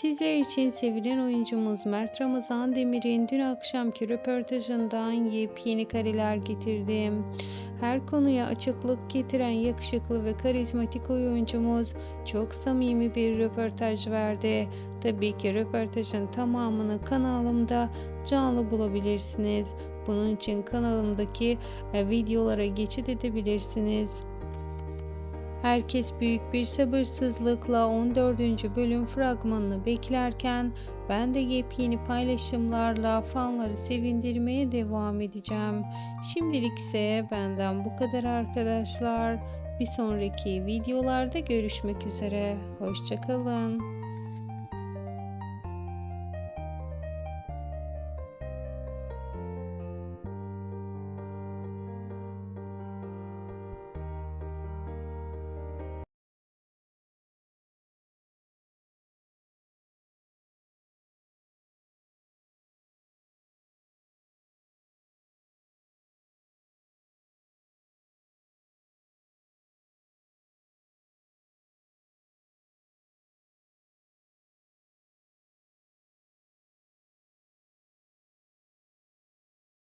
Sizler için sevilen oyuncumuz Mert Ramazan Demir'in dün akşamki röportajından yepyeni kareler getirdim. Her konuya açıklık getiren yakışıklı ve karizmatik oyuncumuz çok samimi bir röportaj verdi. Tabii ki röportajın tamamını kanalımda canlı bulabilirsiniz. Bunun için kanalımdaki e, videolara geçit edebilirsiniz. Herkes büyük bir sabırsızlıkla 14. bölüm fragmanını beklerken ben de yepyeni paylaşımlarla fanları sevindirmeye devam edeceğim. Şimdilik ise benden bu kadar arkadaşlar. Bir sonraki videolarda görüşmek üzere. Hoşçakalın.